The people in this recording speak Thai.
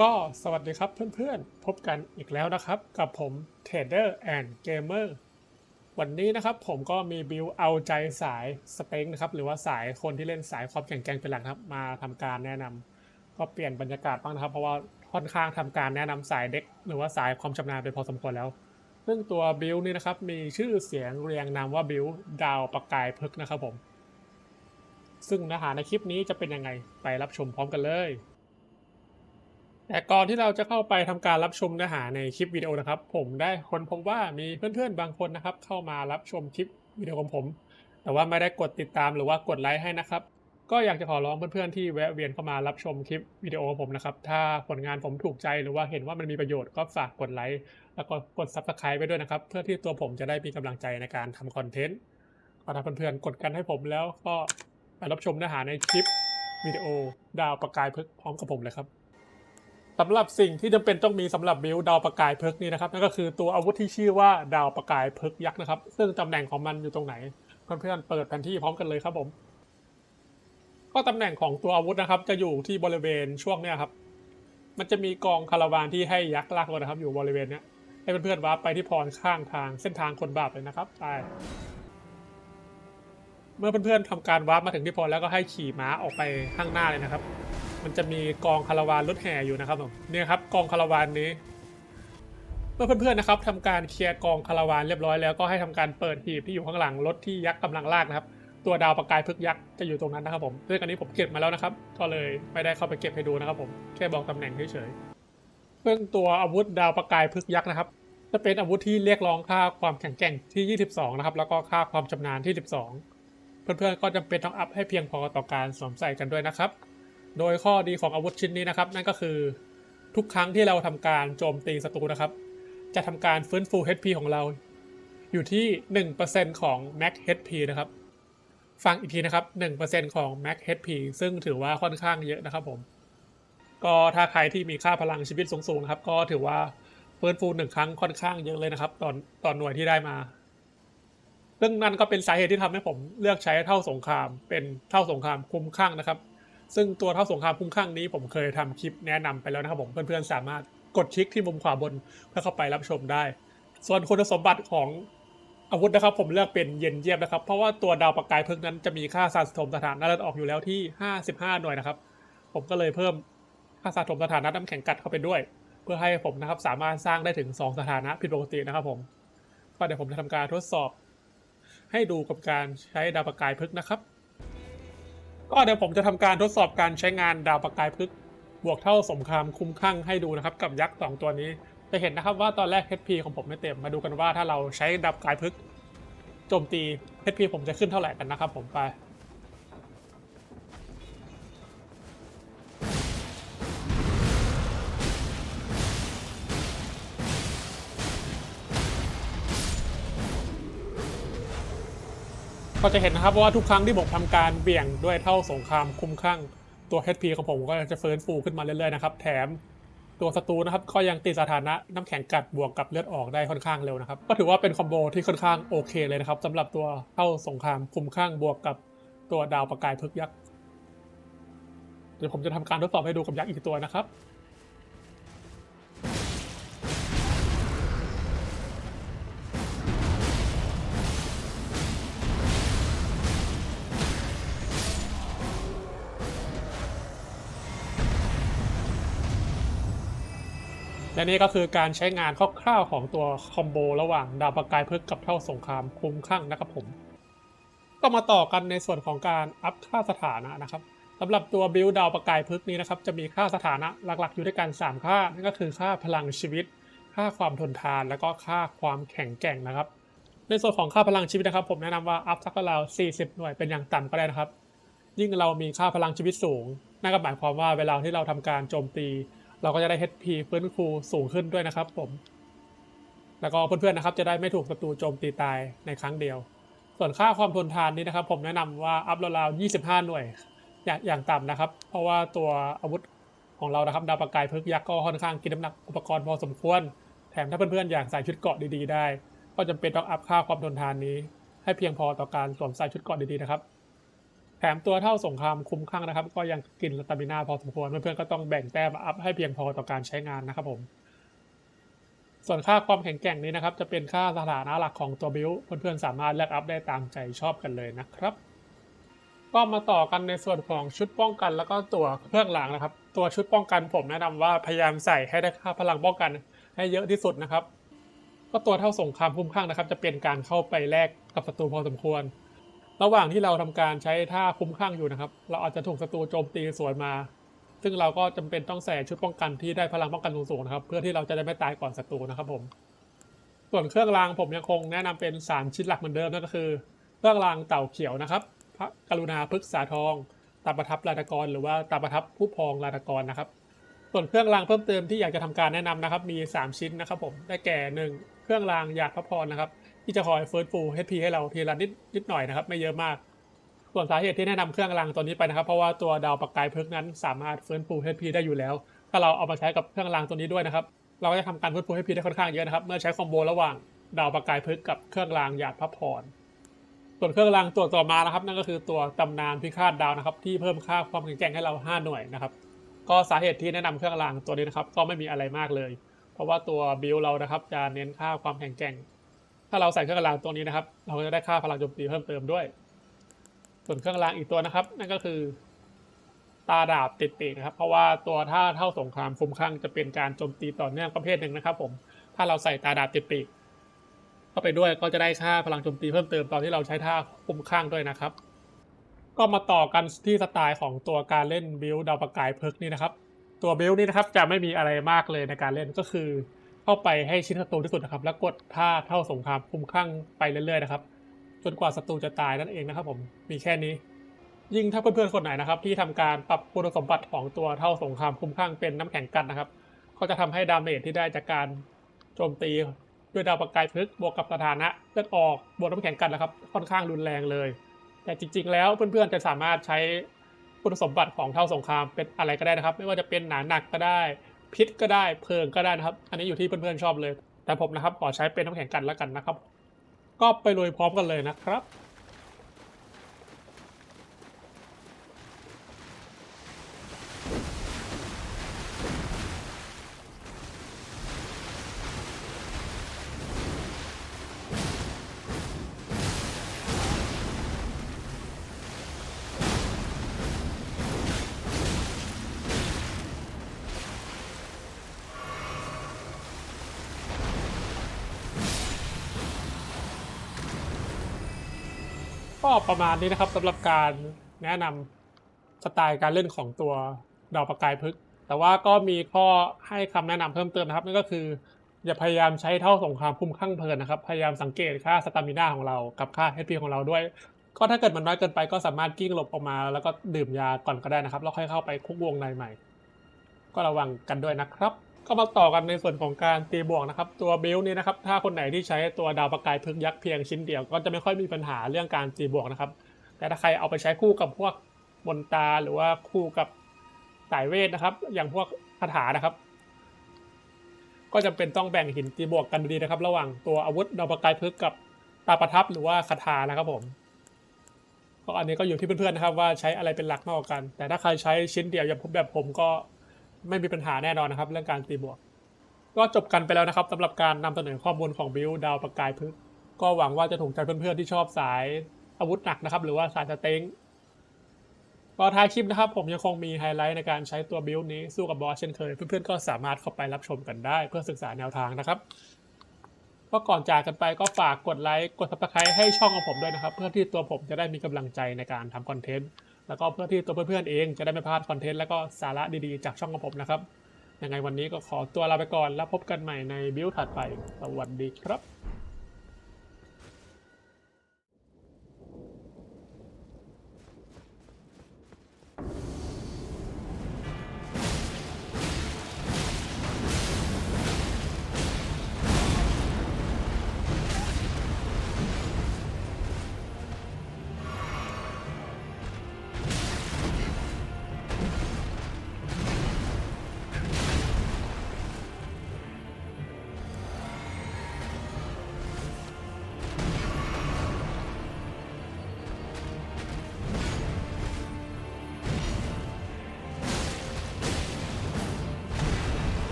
ก็สวัสดีครับเพื่อนๆ พบกันอีกแล้วนะครับ กับผม Trader and Gamer วันนี้นะครับผมก็มีบิลเอาใจสายสเต็งนะครับ หรือว่าสายคนที่เล่นสายความแข็งแกร่งเป็นหลักครับ มาทำการแนะนำก็เปลี่ยนบรรยากาศบ้างนะครับ เพราะว่าค่อนข้างทำการแนะนำสายเด็ก หรือว่าสายความชำนาญไปพอสมควรแล้วซึ่งตัวบิลนี่นะครับมีชื่อเสียงเรียงนามว่าบิลดาวประกายพึกษ์นะครับผม ซึ่งเนื้อหาในคลิปนี้จะเป็นยังไงไปรับชมพร้อมกันเลย แต่ก่อนที่เราจะเข้าไปทำการรับชมเนื้อหาในคลิปวิดีโอนะครับ ผมได้ค้นพบว่ามีเพื่อนๆบางคนนะครับ เข้ามารับชมคลิปวิดีโอของผม แต่ว่าไม่ได้กดติดตามหรือว่ากดไลค์ให้นะครับ ก็อยากจะขอร้องเพื่อนๆที่แวะเวียนเข้ามารับชมคลิปวิดีโอของผมนะครับ ถ้าผลงานผมถูกใจหรือว่าเห็นว่ามันมีประโยชน์ก็ฝากกดไลค์แล้วก็กด subscribe ไปด้วยนะครับ เพื่อที่ตัวผมจะได้มีกำลังใจในการทำคอนเทนต์ก็ถ้าเพื่อนๆกดกันให้ผมแล้วก็ไปรับชมเนื้อหาในคลิปวิดีโอดาวประกายพึกพร้อมกับผมเลยครับ สำหรับสิ่งที่จำเป็นต้องมีสำหรับบิลดาวประกายเพิกนี้นะครับนั่นก็คือตัวอาวุธที่ชื่อว่าดาวประกายเพิกยักษ์นะครับ ซึ่งตำแหน่งของมันอยู่ตรงไหนเพื่อนๆเปิดแผนที่พร้อมกันเลยครับผม ก็ตำแหน่งของตัวอาวุธนะครับ จะอยู่ที่บริเวณช่วงเนี้ยครับ มันจะมีกองคาราวานที่ให้ยักษ์ลากรถนะครับ อยู่บริเวณเนี้ยให้เพื่อนๆวาร์ปไปที่พรข้างทางเส้นทางคนบาปเลยนะครับไปเมื่อเพื่อนๆทำการวาร์ปมาถึงที่พรแล้วก็ให้ขี่ม้าออกไปข้างหน้าเลยนะครับ มันจะมีกองคาราวานรถแห่อยู่นะครับผมเนี่ยครับกองคาราวานนี้ เมื่อเพื่อนๆนะครับทำการเคลียร์กองคาราวานเรียบร้อยแล้วก็ให้ทำการเปิดหีบที่อยู่ข้างหลังรถที่ยักษ์กำลังลากนะครับ ตัวดาวประกายพึกยักษ์จะอยู่ตรงนั้นนะครับผมซึ่องอันนี้ผมเก็บมาแล้วนะครับ ก็เลยไม่ได้เข้าไปเก็บให้ดูนะครับผมแค่บอกตำแหน่งเฉยๆซึ่องตัวอาวุธดาวประกายพึกยักษ์นะครับจะเป็นอาวุธที่เรียกร้องค่าความแข็งแกร่งที่ 22 นะครับ แล้วก็ค่าความชำนาญที่ 12 เพื่อนๆ ก็จำเป็นต้องอัพให้เพียงพอต่อการสวมใส่กันด้วยนะครับ โดยข้อดีของอาวุธชิ้นนี้นะครับ นั่นก็คือทุกครั้งที่เราทำการโจมตีศัตรูนะครับ จะทำการฟื้นฟู HP ของเรา อยู่ที่ 1%ของ Max HP นะครับ ฟังอีกทีนะครับ 1%ของ Max HP ซึ่งถือว่าค่อนข้างเยอะนะครับผม ก็ถ้าใครที่มีค่าพลังชีวิตสูงๆนะครับ ก็ถือว่าฟื้นฟูหนึ่งครั้งค่อนข้างเยอะเลยนะครับตอนตอนหน่วยที่ได้มาซึ่งนั่นก็เป็นสาเหตุที่ทำให้ผมเลือกใช้เท่าสงคราม เป็นเท่าสงครามคุ้มข้างนะครับ ซึ่งตัวเท่าสงครามคุ้มข้างนี้ผมเคยทำคลิปแนะนำไปแล้วนะครับผมเพื่อนๆสามารถกดคลิกที่มุมขวาบนเพื่อเข้าไปรับชมได้ ส่วนคุณสมบัติของอาวุธนะครับ ผมเลือกเป็นเย็นเยียบนะครับ เพราะว่าตัวดาวประกายเพลิงนั้นจะมีค่าสะสมสถานะเลือดออกอยู่แล้วที่ 55 หน่วยนะครับ ผมก็เลยเพิ่มค่าสะสมสถานะน้ำแข็งกัดเข้าไปด้วย เพื่อให้ผมนะครับสามารถสร้างได้ถึง 2 สถานะผิดปกตินะครับผมก็เดี๋ยวผมจะทำการทดสอบ ให้ดูกับการใช้ดาวประกายพึกษ์นะครับ ก็เดี๋ยวผมจะทำการทดสอบการใช้งานดาวประกายพึกษ์บวกเท่าสงครามคุ้มข้างให้ดูนะครับ กับยักษ์สองตัวนี้จะเห็นนะครับว่าตอนแรก HP ของผมไม่เต็มมาดูกันว่าถ้าเราใช้ดาวประกายพึกษ์โจมตี HP ผมจะขึ้นเท่าไหร่กันนะครับผมไป ก็จะเห็นนะครับว่าทุกครั้งที่ผมทำการเบี่ยงด้วยเท่าสงครามคุ้มข้างตัว HP ของผมก็จะเฟิร์นฟูขึ้นมาเรื่อยๆนะครับ แถมตัวศัตรูนะครับก็ยังติดสถานะน้ำแข็งกัดบวกกับเลือดออกได้ค่อนข้างเร็วนะครับ ก็ถือว่าเป็นคอมโบที่ค่อนข้างโอเคเลยนะครับสำหรับตัวเท่าสงครามคุ้มข้างบวกกับตัวดาวประกายพึกยักษ์เดี๋ยวผมจะทำการทดสอบให้ดูกับยักษ์อีกตัวนะครับ และนี่ก็คือการใช้งานคร่าวๆของตัวคอมโบระหว่างดาวประกายพึกษ์กับเท่าสงครามคุ้มข้างนะครับผม ก็มาต่อกันในส่วนของการอัพค่าสถานะนะครับสำหรับตัวบิลดาวประกายพึกษ์นี้นะครับจะมีค่าสถานะหลักๆ อยู่ด้วยกัน 3 ค่า นั่นก็คือค่าพลังชีวิต ค่าความทนทาน แล้วก็ค่าความแข็งแกร่งนะครับ ในส่วนของค่าพลังชีวิตนะครับ ผมแนะนำว่าอัพสักราว40 หน่วยเป็นอย่างต่ำก็ได้นะครับ ยิ่งเรามีค่าพลังชีวิตสูงนั่นก็หมายความว่าเวลาที่เราทำการโจมตี เราก็จะได้ HP ฟื้นฟูสูงขึ้นด้วยนะครับ ผม แล้วก็เพื่อนๆนะครับ จะได้ไม่ถูกศัตรูโจมตีตายในครั้งเดียว ส่วนค่าความทนทานนี้นะครับ ผมแนะนำว่าอัพราวๆ25 หน่วย อย่างอย่างต่ำนะครับ เพราะว่าตัวอาวุธของเรานะครับดาวประกายพึกยักษ์ก็ค่อนข้างกินน้ำหนักอุปกรณ์พอสมควร แถมถ้าเพื่อนๆอยากใส่ชุดเกราะดีๆได้ ก็จำเป็นต้องอัพค่าความทนทานนี้ ให้เพียงพอต่อการสวมใส่ชุดเกราะดีๆนะครับ แถมตัวเท่าสงครามคุ้มข้างนะครับ ก็ยังกินสตามินาพอสมควรเพื่อนๆก็ต้องแบ่งแต้มอัพให้เพียงพอต่อการใช้งานนะครับผมส่วนค่าความแข็งแกร่งนี้นะครับ จะเป็นค่าสถานะหลักของตัวบิลเพื่อนๆสามารถเลือกอัพได้ตามใจชอบกันเลยนะครับ ก็มาต่อกันในส่วนของชุดป้องกัน แล้วก็ตัวเครื่องรางนะครับ ตัวชุดป้องกันผมแนะนำว่าพยายามใส่ให้ได้ค่าพลังป้องกัน ให้เยอะที่สุดนะครับ ก็ตัวเท่าสงครามคุ้มข้างนะครับ จะเป็นการเข้าไปแลกกับศัตรูพอสมควร ระหว่างที่เราทำการใช้ท่าคุ้มข้างอยู่นะครับ เราอาจจะถูกศัตรูโจมตีสวนมา ซึ่งเราก็จำเป็นต้องใส่ชุดป้องกันที่ได้พลังป้องกันสูงๆนะครับ เพื่อที่เราจะได้ไม่ตายก่อนศัตรูนะครับผม ส่วนเครื่องรางผมยังคงแนะนำเป็น 3 ชิ้นหลักเหมือนเดิมนั่นก็คือ เครื่องรางเต่าเขียวนะครับ พระกรุณาพฤกษาทองตาประทับลาตกร หรือว่าตาประทับผู้พองลาตกรนะครับ ส่วนเครื่องรางเพิ่มเติมที่อยากจะทำการแนะนำนะครับ มี 3 ชิ้นนะครับ ผมได้แก่ 1 เครื่องรางหยาดพระพรนะครับ ที่จะคอยเฟิร์สฟูล HP ให้เราทีละนิดนิดหน่อยนะครับ ไม่เยอะมาก ส่วนสาเหตุที่แนะนำเครื่องรางตัวนี้ไปนะครับ เพราะว่าตัวดาวประกายเพลิงนั้นสามารถเฟิร์สฟูล HP ได้อยู่แล้ว ถ้าเราเอามาใช้กับเครื่องรางตัวนี้ด้วยนะครับ เราก็จะทำการเฟิร์สฟูล HP ได้ค่อนข้างเยอะนะครับ เมื่อใช้คอมโบระหว่างดาวประกายเพลิงกับเครื่องรางหยาดพระพรส่วนเครื่องรางตัวต่อมานะครับ นั่นก็คือตัวตำนานพิฆาตดาวนะครับ ที่เพิ่มค่าความแข็งแกร่งให้เรา 5 หน่วยนะครับก็สาเหตุที่แนะนำเครื่องรางตัวนี้นะครับ ก็ไม่มีอะไรมากเลย เพราะว่าตัวบิลเรานะครับจะเน้นค่าความแข็งแกร่ง ถ้าเราใส่เครื่องรางตัวนี้นะครับ เราก็จะได้ค่าพลังโจมตีเพิ่มเติมด้วย ส่วนเครื่องรางอีกตัวนะครับ นั่นก็คือ ตาดาบติดปีกนะครับ เพราะว่าตัวท่าเท่าสงครามคุ้มข้างจะเป็นการโจมตีต่อเนื่องประเภทหนึ่งนะครับ ผม ถ้าเราใส่ตาดาบติดปีกเข้าไปด้วยก็จะได้ค่าพลังโจมตีเพิ่มเติมตอนที่เราใช้ท่าคุ้มข้างด้วยนะครับ ก็มาต่อกันที่สไตล์ของตัวการเล่นบิลดาวประกายเพิกนี่นะครับ ตัวบิลนี่นะครับจะไม่มีอะไรมากเลยในการเล่นก็คือ เข้าไปให้ชิดศัตรูที่สุดนะครับ แล้วกดท่าเท่าสงครามคุ้มข้างไปเรื่อยๆนะครับ จนกว่าศัตรูจะตายนั่นเองนะครับ ผมมีแค่นี้ ยิ่งถ้าเพื่อนๆคนไหนนะครับ ที่ทำการปรับคุณสมบัติของตัวเท่าสงครามคุ้มข้างเป็นน้ำแข็งกันนะครับ ก็จะทำให้ดาเมจที่ได้จากการโจมตีด้วยดาวประกายพลึกบวกกับสถานะเลือดออกบวกน้ำแข็งกันนะครับ ค่อนข้างรุนแรงเลย แต่จริง ๆ แล้วเพื่อนๆจะสามารถใช้คุณสมบัติของเท่าสงครามเป็นอะไรก็ได้นะครับ ไม่ว่าจะเป็นหนาหนักก็ได้ พิษก็ได้เพลิงก็ได้นะครับ อันนี้อยู่ที่เพื่อนๆชอบเลย แต่ผมนะครับขอใช้เป็นน้ำแข็งกันแล้วกันนะครับ ก็ไปลุยพร้อมกันเลยนะครับ ก็ประมาณนี้นะครับสำหรับการแนะนำสไตล์การเล่นของตัวดาวประกายพึกษ์แต่ว่าก็มีข้อให้คำแนะนำเพิ่มเติมนะครับนั่นก็คืออย่าพยายามใช้เท่าสงครามคุ้มข้างเพลินนะครับ พยายามสังเกตค่าสตามิน่าของเรากับค่า HP ของเราด้วย ก็ถ้าเกิดมันน้อยเกินไปก็สามารถกิ้งหลบออกมา แล้วก็ดื่มยาก่อนก็ได้นะครับ แล้วค่อยเข้าไปคุกวงในใหม่ ก็ระวังกันด้วยนะครับ ก็มาต่อกันในส่วนของการตีบวกนะครับ ตัวบิลนี้นะครับ ถ้าคนไหนที่ใช้ตัวดาวประกายพึกษ์ยักษ์เพียงชิ้นเดียว ก็จะไม่ค่อยมีปัญหาเรื่องการตีบวกนะครับ แต่ถ้าใครเอาไปใช้คู่กับพวกมนตาหรือว่าคู่กับสายเวทนะครับ อย่างพวกคาถานะครับ ก็จำเป็นต้องแบ่งหินตีบวกกันดีนะครับ ระหว่างตัวอาวุธดาวประกายพึกษ์กับตาประทับหรือว่าคาถานะครับผมก็อันนี้ก็อยู่ที่เพื่อนๆนะครับว่าใช้อะไรเป็นหลักมากกว่ากัน แต่ถ้าใครใช้ชิ้นเดียวอย่างผมแบบผมก็ ไม่มีปัญหาแน่นอนนะครับ เรื่องการตีบวก ก็จบกันไปแล้วนะครับสำหรับการนำเสนอข้อมูลของบิลดาวประกายพึก ก็หวังว่าจะถูกใจเพื่อนๆที่ชอบสายอาวุธหนักนะครับ หรือว่าสายสเต็งก็ท้ายคลิปนะครับ ผมยังคงมีไฮไลท์ในการใช้ตัวบิลนี้สู้กับบอสเช่นเคย เพื่อนๆก็สามารถเข้าไปรับชมกันได้ เพื่อศึกษาแนวทางนะครับก็ก่อนจากกันไปก็ฝากกดไลค์กด subscribe ให้ช่องของผมด้วยนะครับ เพื่อที่ตัวผมจะได้มีกำลังใจในการทำคอนเทนต์ แล้วก็เพื่อที่ตัวเพื่อนๆเองจะได้ไม่พลาดคอนเทนต์แล้วก็สาระดีๆจากช่องของผมนะครับยังไงวันนี้ก็ขอตัวลาไปก่อนแล้วพบกันใหม่ในบิวถัดไป สวัสดีครับ